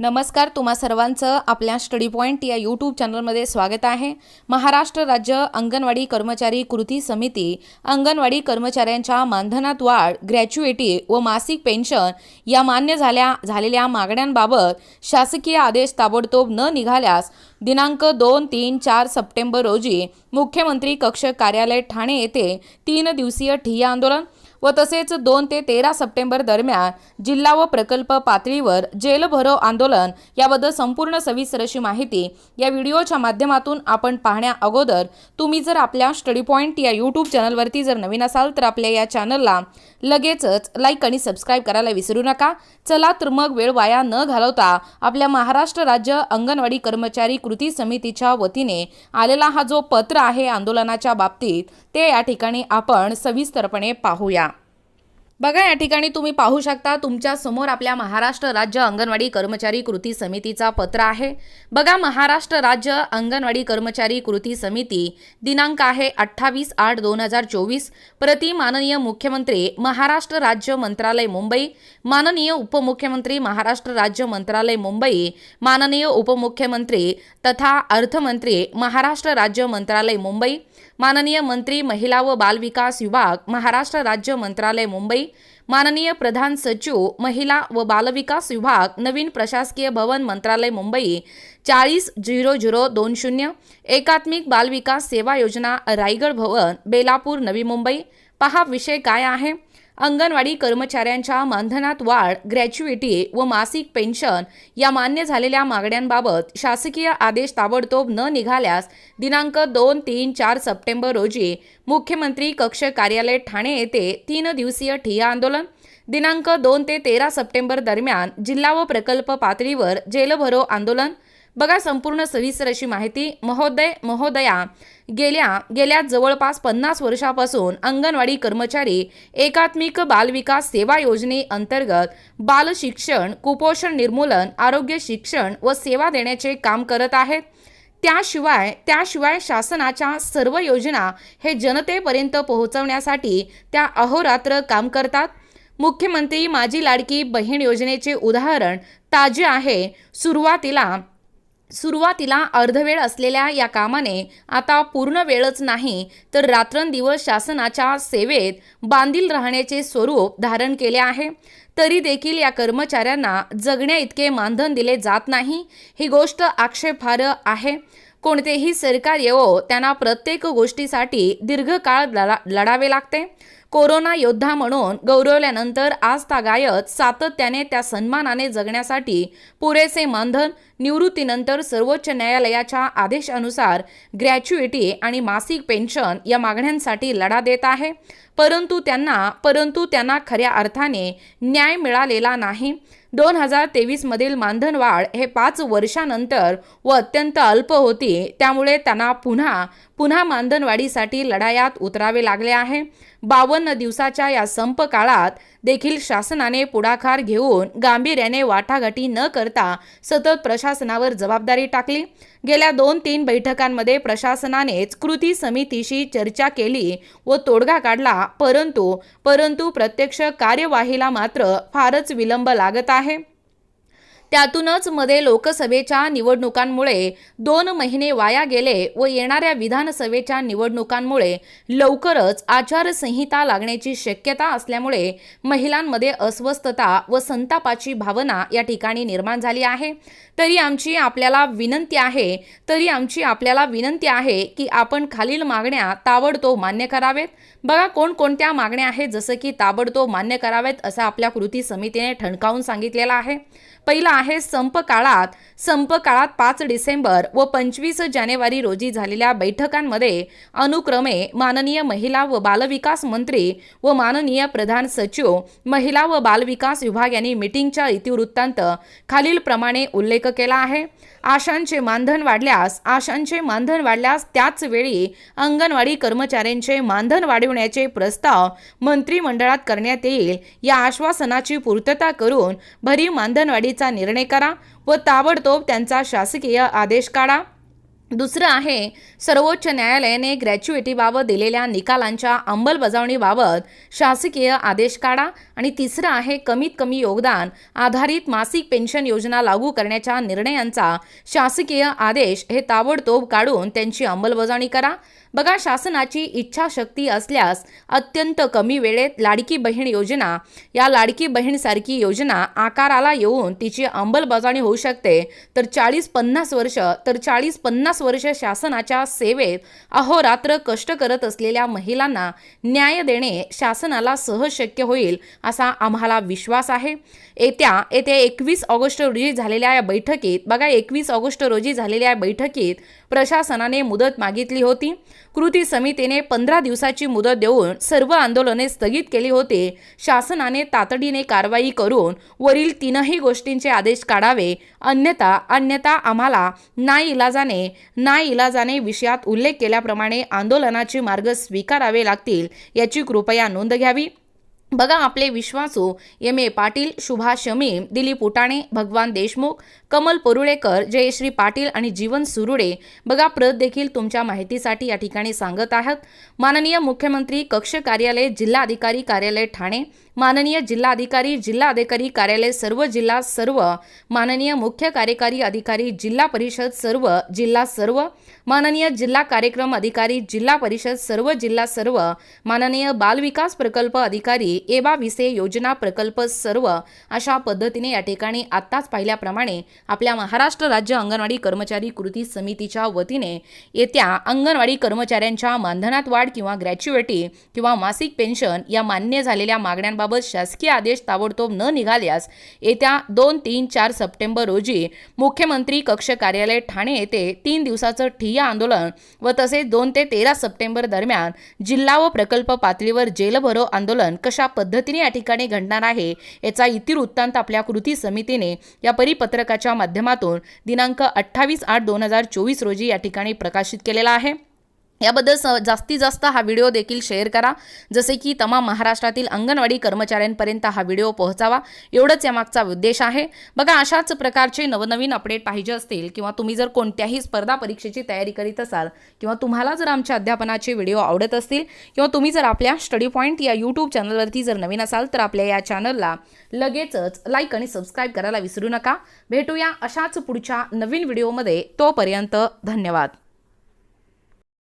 नमस्कार तुम्हा सर्वांचं आपल्या स्टडी पॉईंट या यूट्यूब चॅनलमध्ये स्वागत आहे. महाराष्ट्र राज्य अंगणवाडी कर्मचारी कृती समिती अंगणवाडी कर्मचाऱ्यांच्या मानधनात वाढ ग्रॅच्युएटी व मासिक पेन्शन या मान्य झाल्या झालेल्या मागण्यांबाबत शासकीय आदेश ताबडतोब न निघाल्यास दिनांक दोन तीन चार सप्टेंबर रोजी मुख्यमंत्री कक्ष कार्यालय ठाणे येथे तीन दिवसीय ठिय्या आंदोलन व तसेच दोन ते तेरा सप्टेंबर दरम्यान जिल्हा व प्रकल्प पातळीवर जेल भरो आंदोलन याबद्दल संपूर्ण सविस्तर अशी माहिती या व्हिडिओच्या माध्यमातून आपण पाहण्या अगोदर तुम्ही जर आपल्या स्टडी पॉईंट या यूट्यूब चॅनलवरती जर नवीन असाल तर आपल्या या चॅनलला लगेचच लाईक आणि सबस्क्राईब करायला विसरू नका. चला तर मग वेळ वाया न घालवता आपल्या महाराष्ट्र राज्य अंगणवाडी कर्मचारी कृती समितीच्या वतीने आलेला हा जो पत्र आहे आंदोलनाच्या बाबतीत ते या ठिकाणी आपण सविस्तरपणे पाहूया. बघा या ठिकाणी तुम्ही पाहू शकता तुमच्यासमोर आपल्या महाराष्ट्र राज्य अंगणवाडी कर्मचारी कृती समितीचा पत्र आहे. बघा महाराष्ट्र राज्य अंगणवाडी कर्मचारी कृती समिती दिनांक आहे अठ्ठावीस आठ दोन हजार चोवीस. प्रति माननीय मुख्यमंत्री महाराष्ट्र राज्य मंत्रालय मुंबई माननीय उपमुख्यमंत्री महाराष्ट्र राज्य मंत्रालय मुंबई माननीय उपमुख्यमंत्री तथा अर्थमंत्री महाराष्ट्र राज्य मंत्रालय मुंबई माननीय मंत्री महिला व बालविकास विभाग महाराष्ट्र राज्य मंत्रालय मुंबई माननीय प्रधान सचिव महिला व बालविकास विभाग नवीन प्रशासकीय भवन मंत्रालय मुंबई चाळीस झिरो झिरो दोन शून्य एकात्मिक बालविकास सेवा योजना रायगड भवन बेलापूर नवी मुंबई. पहा विषय काय आहे? अंगणवाडी कर्मचाऱ्यांच्या मानधनात वाढ ग्रॅच्युएटी व मासिक पेन्शन या मान्य झालेल्या मागण्यांबाबत शासकीय आदेश ताबडतोब न निघाल्यास दिनांक दोन तीन चार सप्टेंबर रोजी मुख्यमंत्री कक्ष कार्यालय ठाणे येथे तीन दिवसीय ठिय्या आंदोलन दिनांक दोन ते तेरा सप्टेंबर दरम्यान जिल्हा व प्रकल्प पातळीवर जेलभरो आंदोलन बघा संपूर्ण सविस्तर अशी माहिती. महोदय महोदया गेल्या गेल्या जवळपास पन्नास वर्षापासून अंगणवाडी कर्मचारी एकात्मिक बालविकास सेवा योजनेअंतर्गत बाल शिक्षण कुपोषण निर्मूलन आरोग्य शिक्षण व सेवा देण्याचे काम करत आहेत. त्याशिवाय त्याशिवाय शासनाच्या सर्व योजना हे जनतेपर्यंत पोहोचवण्यासाठी त्या अहोरात्र काम करतात. मुख्यमंत्री माझी लाडकी बहीण योजनेचे उदाहरण ताजे आहे. सुरुवातीला सुरुवातीला अर्धवेळ असलेल्या या कामाने आता पूर्ण वेळच नाही तर रात्रंदिवस शासनाच्या सेवेत बांधील राहण्याचे स्वरूप धारण केले आहे. तरी देखील या कर्मचाऱ्यांना जगण्या इतके मानधन दिले जात नाही ही गोष्ट आक्षेपार्ह आहे. कोणतेही सरकार येवो त्यांना प्रत्येक गोष्टीसाठी दीर्घकाळ लढा लढावे लागते. कोरोना योद्धा म्हणून गौरवल्यानंतर आज तागायत सातत्याने त्या सन्मानाने जगण्यासाठी पुरेसे मानधन निवृत्तीनंतर सर्वोच्च न्यायालयाच्या आदेशानुसार ग्रॅच्युइटी आणि मासिक पेन्शन या मागण्यांसाठी लढा देत आहे. परंतु त्यांना परंतु त्यांना खऱ्या अर्थाने न्याय मिळालेला नाही. दोन हजार तेवीसमधील मानधनवाढ हे पाच वर्षानंतर व अत्यंत अल्प होती. त्यामुळे त्यांना पुन्हा पुन्हा मानधनवाढीसाठी लढायात उतरावे लागले आहे. बावन्न दिवसाच्या या संप काळात देखील शासनाने पुढाकार घेऊन गांभीर्याने वाटाघाटी न करता सतत प्रशासनावर जबाबदारी टाकली. गेल्या दोन तीन बैठकांमध्ये प्रशासनानेच कृती समितीशी चर्चा केली व तोडगा काढला. परंतु परंतु प्रत्यक्ष कार्यवाहीला मात्र फारच विलंब लागत आहे. mensaje त्यातूनच मध्ये लोकसभेच्या निवडणुकांमुळे दोन महिने वाया गेले व येणाऱ्या विधानसभेच्या निवडणुकांमुळे लवकरच आचारसंहिता लागण्याची शक्यता असल्यामुळे महिलांमध्ये अस्वस्थता व संतापाची भावना या ठिकाणी निर्माण झाली आहे. तरी आमची आपल्याला विनंती आहे तरी आमची आपल्याला विनंती आहे की आपण खालील मागण्या ताबडतोब मान्य करावेत. बघा कोणकोणत्या मागण्या आहेत जसं की ताबडतोब मान्य करावेत असं आपल्या कृती समितीने ठणकावून सांगितलेलं आहे. पहिला आहे संप काळात. संप काळात पाच डिसेंबर व पंचवीस जानेवारी रोजी झालेल्या बैठकांमध्ये अनुक्रमे माननीय महिला व बालविकास मंत्री व माननीय प्रधान सचिव महिला व बालविकास विभाग यांनी मिटिंगच्या इतिवृत्तांत खालीलप्रमाणे उल्लेख केला आहे. आशांचे मानधन वाढल्यास आशांचे मानधन वाढल्यास त्याच वेळी अंगणवाडी कर्मचाऱ्यांचे मानधन वाढविण्याचे प्रस्ताव मंत्रिमंडळात करण्यात येईल. या आश्वासनाची पूर्तता करून भरीव मानधनवाढीचे निर्णय करा व ताबडतोब त्यांचा शासकीय आदेश काढा. दुसरं आहे सर्वोच्च न्यायालयाने ग्रॅच्युएटीबाबत दिलेल्या निकालांच्या अंमलबजावणीबाबत शासकीय आदेश काढा. आणि तिसरं आहे कमीत कमी योगदान आधारित मासिक पेन्शन योजना लागू करण्याच्या निर्णयांचा शासकीय आदेश हे ताबडतोब काढून त्यांची अंमलबजावणी करा. बघा शासनाची इच्छाशक्ती असल्यास अत्यंत कमी वेळेत लाडकी बहीण योजना या लाडकी बहीणसारखी योजना आकाराला येऊन तिची अंमलबजावणी होऊ शकते. तर चाळीस पन्नास वर्ष तर चाळीस पन्नास वर्ष शासनाच्या सेवेत अहोरात्र कष्ट करत असलेल्या महिलांना न्याय देणे शासनाला सहज शक्य होईल असा आम्हाला विश्वास आहे. येत्या येत्या एकवीस ऑगस्ट रोजी झालेल्या या बैठकीत बघा एकवीस ऑगस्ट रोजी झालेल्या या बैठकीत प्रशासनाने मुदत मागितली होती. कृती समितीने पंधरा दिवसाची मुदत देऊन सर्व आंदोलने स्थगित केली होती. शासनाने तातडीने कारवाई करून वरील तीनही गोष्टींचे आदेश काढावे. अन्यथा अन्यथा आम्हाला नाईलाजाने नाईलाजाने विषयात उल्लेख केल्याप्रमाणे आंदोलनाचे मार्ग स्वीकारावे लागतील याची कृपया नोंद घ्यावी. बघा आपले विश्वासू एम. ए. पाटील सुभाष शमीम दिलीप उटाणे भगवान देशमुख कमल परुळेकर जयश्री पाटील आणि जीवन सुरुडे. बघा प्रत देखील तुमच्या माहितीसाठी या ठिकाणी सांगत आहात. माननीय मुख्यमंत्री कक्ष कार्यालय जिल्हाधिकारी कार्यालय ठाणे. माननीय जिल्हाधिकारी जिल्हाधिकारी कार्यालय सर्व जिल्हा सर्व. माननीय मुख्य कार्यकारी अधिकारी जिल्हा परिषद सर्व जिल्हा सर्व. माननीय जिल्हा कार्यक्रम अधिकारी जिल्हा परिषद सर्व जिल्हा सर्व. माननीय बालविकास प्रकल्प अधिकारी एबा विसे योजना प्रकल्प सर्व अशा पद्धतीने या ठिकाणी आत्ताच पाहिल्याप्रमाणे आपल्या महाराष्ट्र राज्य अंगणवाडी कर्मचारी कृती समितीच्या वतीने येत्या अंगणवाडी कर्मचाऱ्यांच्या मानधनात वाढ किंवा ग्रॅच्युएटी किंवा मासिक पेन्शन या मान्य झालेल्या मागण्यांबाबत शासकीय आदेश ताबडतोब न निघाल्यास येत्या दोन तीन चार सप्टेंबर रोजी मुख्यमंत्री कक्ष कार्यालय ठाणे येथे तीन दिवसाचं ठिय्या आंदोलन व तसेच दोन ते तेरा सप्टेंबर दरम्यान जिल्हा व प्रकल्प पातळीवर जेलभरो आंदोलन कशा पद्धतीने या ठिकाणी घडणार आहे. याचा इतिवृत्तांत आपल्या कृती समितीने या परिपत्रकाच्या माध्यमातून दिनांक अठ्ठावीस आठ दोन हजार चोवीस रोजी या ठिकाणी प्रकाशित केलेला आहे. याबद्दल स जास्तीत जास्त हा व्हिडिओ देखील शेअर करा. जसे की तमाम महाराष्ट्रातील अंगणवाडी कर्मचाऱ्यांपर्यंत हा व्हिडिओ पोहोचावा. एवढंच यामागचा उद्देश आहे. बघा अशाच प्रकारचे नवनवीन अपडेट पाहिजे असतील किंवा तुम्ही जर कोणत्याही स्पर्धा परीक्षेची तयारी करीत असाल किंवा तुम्हाला जर आमच्या अध्यापनाचे व्हिडिओ आवडत असतील किंवा तुम्ही जर आपल्या स्टडी पॉईंट या यूट्यूब चॅनलवरती जर नवीन असाल तर आपल्या या चॅनलला लगेचच लाईक आणि सबस्क्राईब करायला विसरू नका. भेटूया अशाच पुढच्या नवीन व्हिडिओमध्ये. तोपर्यंत धन्यवाद.